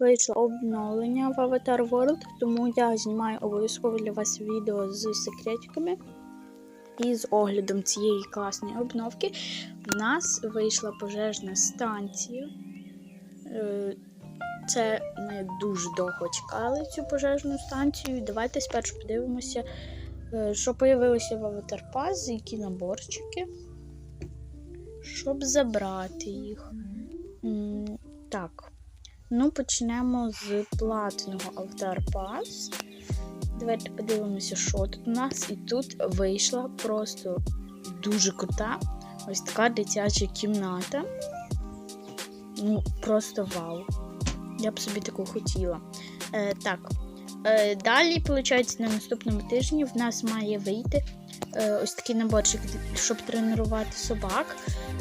вийшло обновлення в Avatar World, тому я знімаю обов'язково для вас відео з секретиками і з оглядом цієї класної обновки. В нас вийшла пожежна станція. Е, Це ми дуже довго чекали цю пожежну станцію. Давайте спершу подивимося, е, що появилося в Avatar Pass, які наборчики, щоб забрати їх. Так. Ну, почнемо з платного Avatar Pass. Давайте подивимося, що тут у нас. І тут вийшла просто дуже крута ось така дитяча кімната. Ну, просто вау. Я б собі таку хотіла. Е, так. Е, далі, виходить, на наступному тижні в нас має вийти ось такий наборчик, щоб тренувати собак.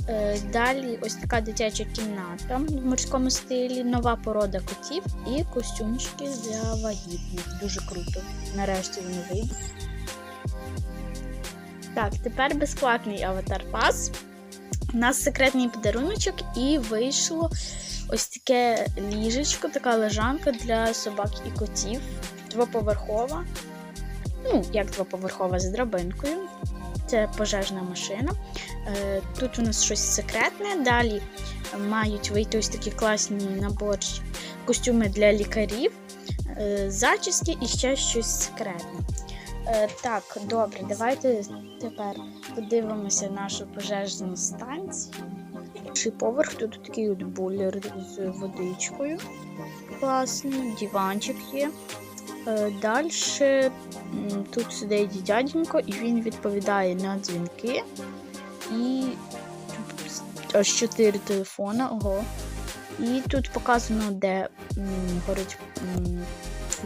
Е, далі ось така дитяча кімната в морському стилі, нова порода котів і костюмчики для вагітних. Дуже круто. Нарешті вони вийдуть. Так, тепер безплатний аватар пас. У нас секретний подаруночок, і вийшло ось таке ліжечко, така лежанка для собак і котів. Двоповерхова. Ну, як двоповерхова з драбинкою. Це пожежна машина. Е, Тут у нас щось секретне. Далі мають вийти ось такі класні наборчі костюми для лікарів, е, зачіски і ще щось секретне. Е, Так, добре, давайте тепер подивимося нашу пожежну станцію. Перший поверх тут такий от булер з водичкою. Класний, диванчик є. Далі тут сидить дяденько, і він відповідає на дзвінки. І тут аж 4 телефони. Ого. І тут показано, де м, горить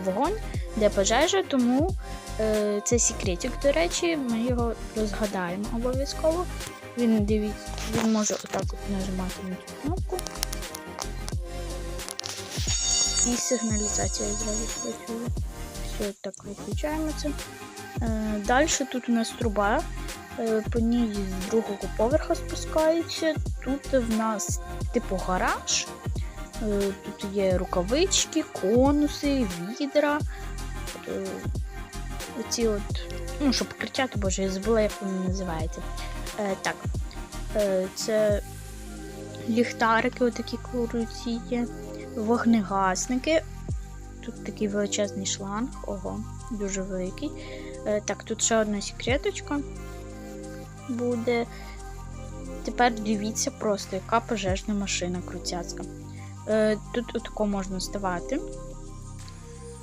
вогонь, де пожежа, тому е, це секретик, до речі, ми його розгадаємо обов'язково. Він дивіться, він може отак от нажимати на цю кнопку. І сигналізація зразу працює. Все, так виключаємо. Е, Далі тут у нас труба. Е, По ній з другого поверха спускається. Тут в нас типу гараж. Е, Тут є рукавички, конуси, відра. Оці от, ну, щоб кричати, боже, я забула, як вони називаються. Е, Так, е, це ліхтарики, отакі круті є, вогнегасники. Тут такий величезний шланг, ого, дуже великий. Е, Так, тут ще одна секреточка буде. Тепер дивіться просто, яка пожежна машина крутяцька. Е, Тут отако можна ставати.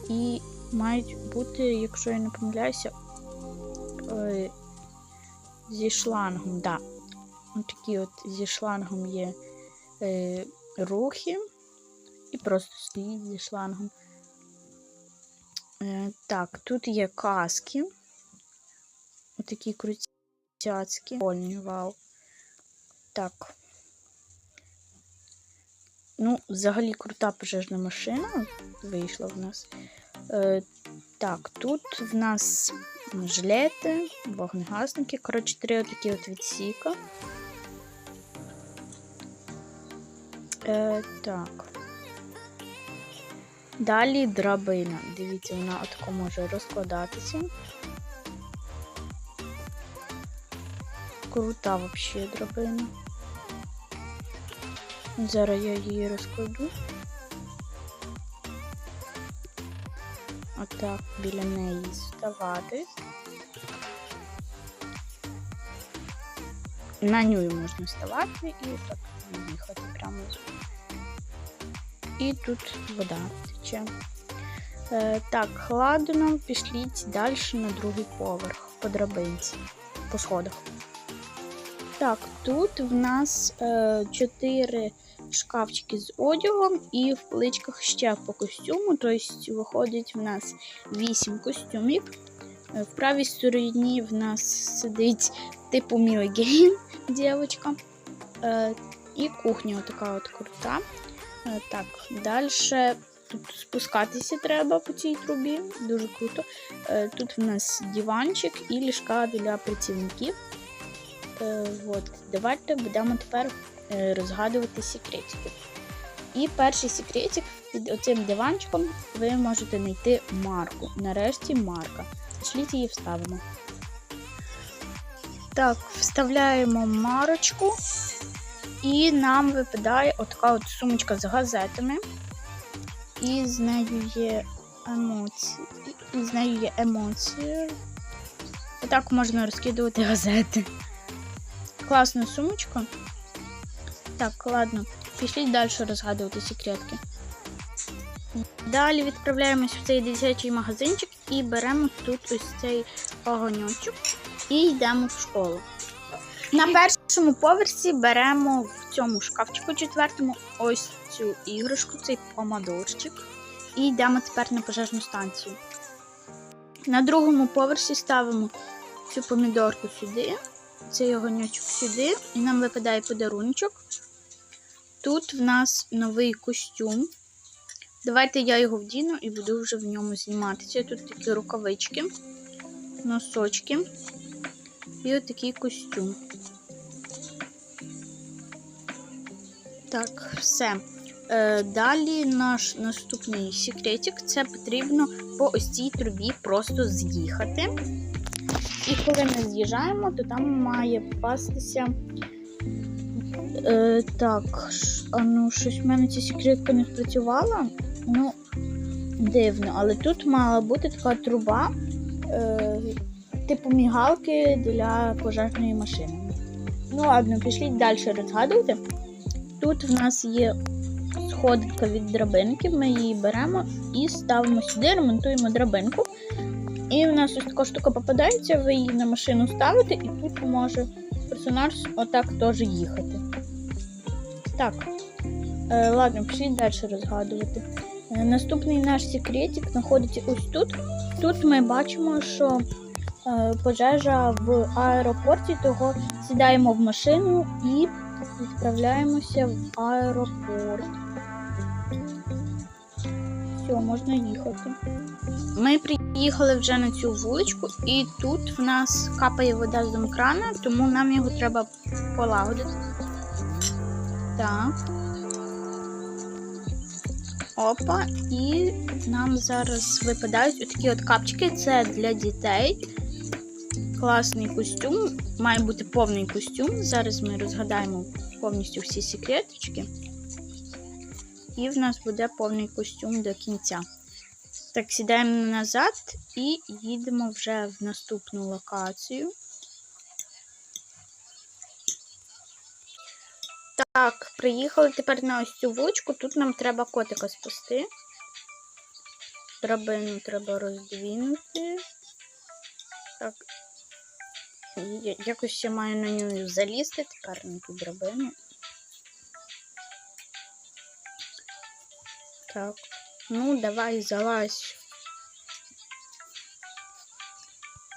І мають бути, якщо я не помиляюся, е, зі шлангом, да. Ось такі от зі шлангом є рухи. І просто стоїть зі шлангом. Е, так, тут є каски. Отакі крутяцькі. Вау. Так. Ну, взагалі крута пожежна машина вийшла в нас. Е, так, тут в нас жилети, вогнегасники. Коротше, три отакі от відсіка. Е, так. Далі драбина. Дивіться, вона отако може розкладатися. Крута взагалі драбина. Зараз я її розкладу. Отак біля неї ставати. На ню можна ставати і отак їхати прямо. І тут вода тече. Е, так, ладно, пішліть далі на другий поверх по драбинці, по сходах. Так, тут в нас е, 4 шкафчики з одягом і в поличках ще по костюму. Тобто виходить в нас 8 костюмів. Е, В правій стороні в нас сидить типу Мілгейм, дівчинка. Е, і кухня така от крута. Е, Так, далі тут спускатися треба по цій трубі, дуже круто. Е, Тут в нас диванчик і ліжка для працівників. Е, От, давайте будемо тепер розгадувати секретики. І перший секретик під оцим диванчиком ви можете знайти марку. Нарешті марка. Шліть її вставимо. Так, вставляємо марочку. І нам випадає отака от сумочка з газетами. І з нею є емоції. І з нею є емоції. Отак можна розкидувати газети. Класна сумочка. Так, ладно, пішліть далі розгадувати секретки. Далі відправляємось в цей дитячий магазинчик і беремо тут ось цей огоньочок і йдемо в школу. На першому поверсі беремо в цьому шкафчику четвертому ось цю іграшку, цей помадорчик. І йдемо тепер на пожежну станцію. На другому поверсі ставимо цю помідорку сюди, цей огоньочок сюди, і нам випадає подаруночок. Тут в нас новий костюм. Давайте я його вдіну і буду вже в ньому зніматися. Тут такі рукавички, носочки і отакий костюм. Так, все. Е, Далі наш наступний секретик це потрібно по ось цій трубі просто з'їхати. І коли ми з'їжджаємо, то там має попастися. Е, так, а ну щось в мене ця секретка не спрацювала. Ну, дивно, але тут мала бути така труба, е, типу мігалки для пожежної машини. Ну ладно, пішліть далі розгадувати. Тут в нас є сходинка від драбинки, ми її беремо і ставимо сюди, ремонтуємо драбинку. І в нас ось така штука попадається, ви її на машину ставите, і тут може персонаж отак теж їхати. Так, е, ладно, пішли далі розгадувати. Е, наступний наш секретик знаходиться ось тут. Тут ми бачимо, що е, пожежа в аеропорті, того сідаємо в машину і відправляємося в аеропорт. Все, можна їхати. Ми приїхали вже на цю вуличку, і тут в нас капає вода з домкрана, тому нам його треба полагодити. Так. Опа, і нам зараз випадають отакі от капчики. Це для дітей. Класний костюм. Має бути повний костюм. Зараз ми розгадаємо повністю всі секреточки. І в нас буде повний костюм до кінця. Так, сідаємо назад і їдемо вже в наступну локацію. Так, приїхали тепер на ось цю вуличку. Тут нам треба котика спасти. Драбину треба роздвинути. Так. Я- Якось ще маю на нього залізти тепер на ту драбину. Так. Ну, давай залазь.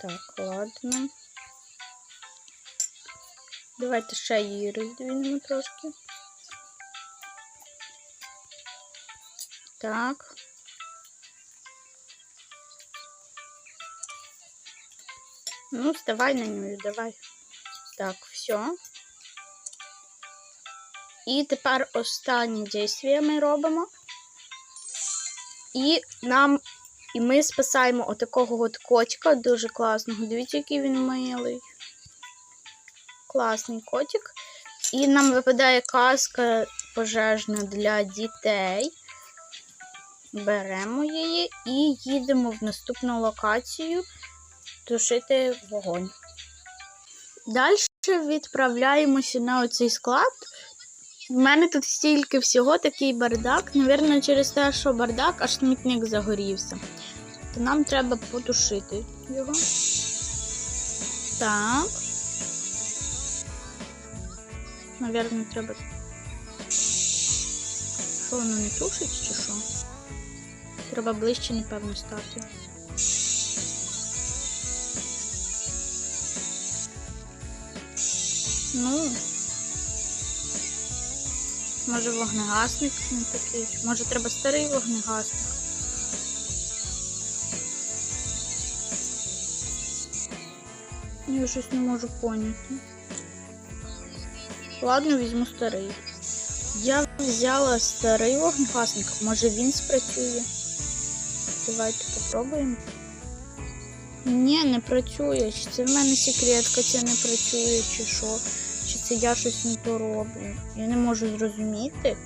Так, ладно. Давайте ще її роздвинемо трошки. Так. Ну, вставай на нього, давай. Так, все. І тепер останнє дійство ми робимо. І нам. І ми спасаємо отакого от котика, дуже класного. Дивіться, який він милий. Класний котик. І нам випадає каска пожежна для дітей. Беремо її і їдемо в наступну локацію тушити вогонь. Далі відправляємося на оцей склад. У мене тут стільки всього, такий бардак. Навірно, через те, що бардак, аж смітник загорівся. То нам треба потушити його. Так. Навірно, треба. Що воно не тушить чи що? Треба ближче, напевно, стати. Ну. Може вогнегасник не такий. Може треба старий вогнегасник. Я щось не можу поняти. Ладно, візьму старий. Я взяла старий вогнегасник, може він спрацює. Давайте попробуємо. Ні, не працює. Чи це в мене секретка, це не працює, чи що? Це я щось не то роблю? Я не можу зрозуміти.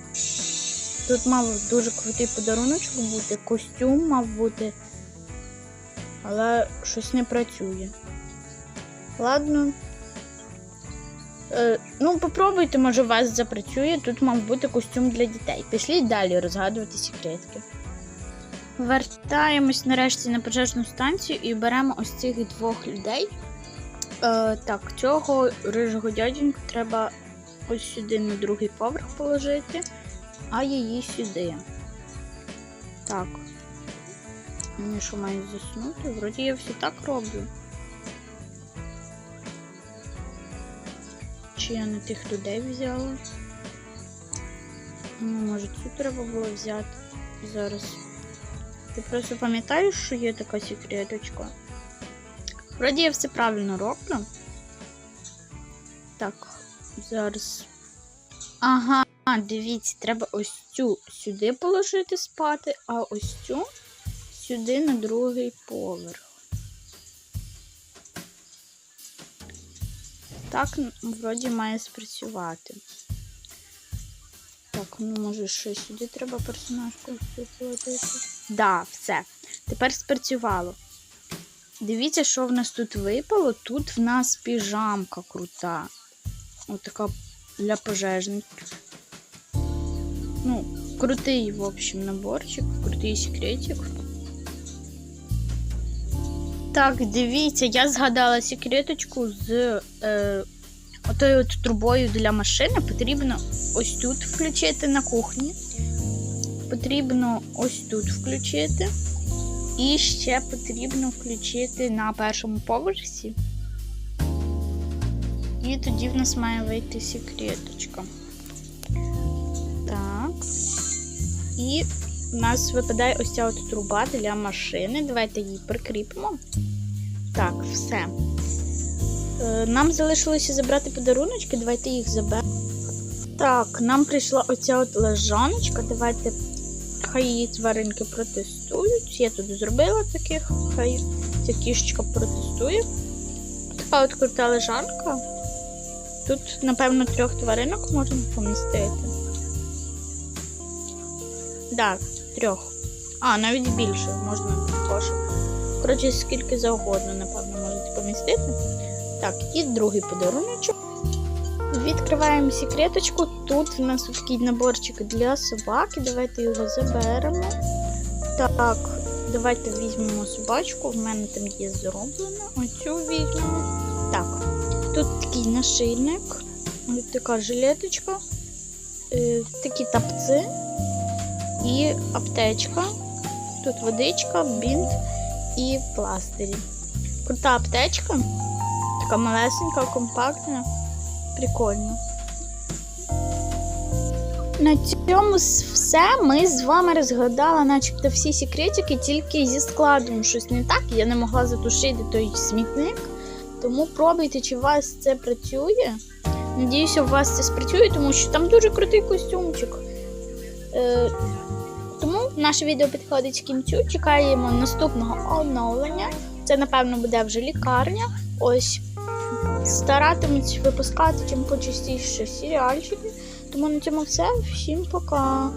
Тут мав дуже крутий подаруночок бути, костюм мав бути. Але щось не працює. Ладно. Е, ну, попробуйте, може, у вас запрацює. Тут мав бути костюм для дітей. Пішліть далі розгадувати секретки. Вертаємось нарешті на пожежну станцію і беремо ось цих двох людей. Е, так, цього рижого дяденьку треба ось сюди на другий поверх положити, а її сюди. Так. Мені що мають заснути? Вроді я все так роблю. Чи я не тих людей взяла? Ну, може, цю треба було взяти зараз. Ти просто пам'ятаєш, що є така секреточка? Вроді я все правильно роблю. Так, зараз. Ага, дивіться, треба ось цю сюди положити спати, а ось цю сюди на другий поверх. Так, вроді має спрацювати. Так, ну може ще сюди треба персонажку положити. Да, все. Тепер спрацювало. Дивіться, що в нас тут випало. Тут в нас піжамка крута. Отака для пожежників. Ну, крутий, в общем, наборчик, крутий секретик. Так, дивіться, я згадала секреточку з е, отою от трубою для машини. Потрібно ось тут включити на кухні. Потрібно ось тут включити. І ще потрібно включити на першому поверсі. І тоді в нас має вийти секреточка. Так. І в нас випадає ось ця от труба для машини. Давайте її прикріпимо. Так, все. Е, Нам залишилося забрати подаруночки, давайте їх заберемо. Так, нам прийшла оця от лежаночка. Давайте хай її тваринки протестують. Я тут зробила таких, хай ця кішечка протестує. Така от крута лежанка. Тут, напевно, трьох тваринок можна помістити. Так, трьох. А, навіть більше можна кошик. Коротше, скільки завгодно, напевно, можете помістити. Так, і другий подаруночок. Відкриваємо секреточку. Тут у нас такий наборчик для собаки. Давайте його заберемо. Так, давайте візьмемо собачку. В мене там є зроблено. Оцю візьмемо. Так, тут такий нашийник, ось така жилеточка, е, такі тапці і аптечка. Тут водичка, бінт і пластирі. Крута аптечка. Така малесенька, компактна. Прикольно. На цьому все. Ми з вами розгадали, начебто, всі секретики, тільки зі складом щось не так. Я не могла затушити той смітник. Тому пробуйте, чи у вас це працює. Надіюся, у вас це спрацює, тому що там дуже крутий костюмчик. Е, тому наше відео підходить кінцю. Чекаємо наступного оновлення. Це, напевно, буде вже лікарня. Ось старатимусь випускати чим почастіше серіальчики. Тому на цьому все. Всім пока.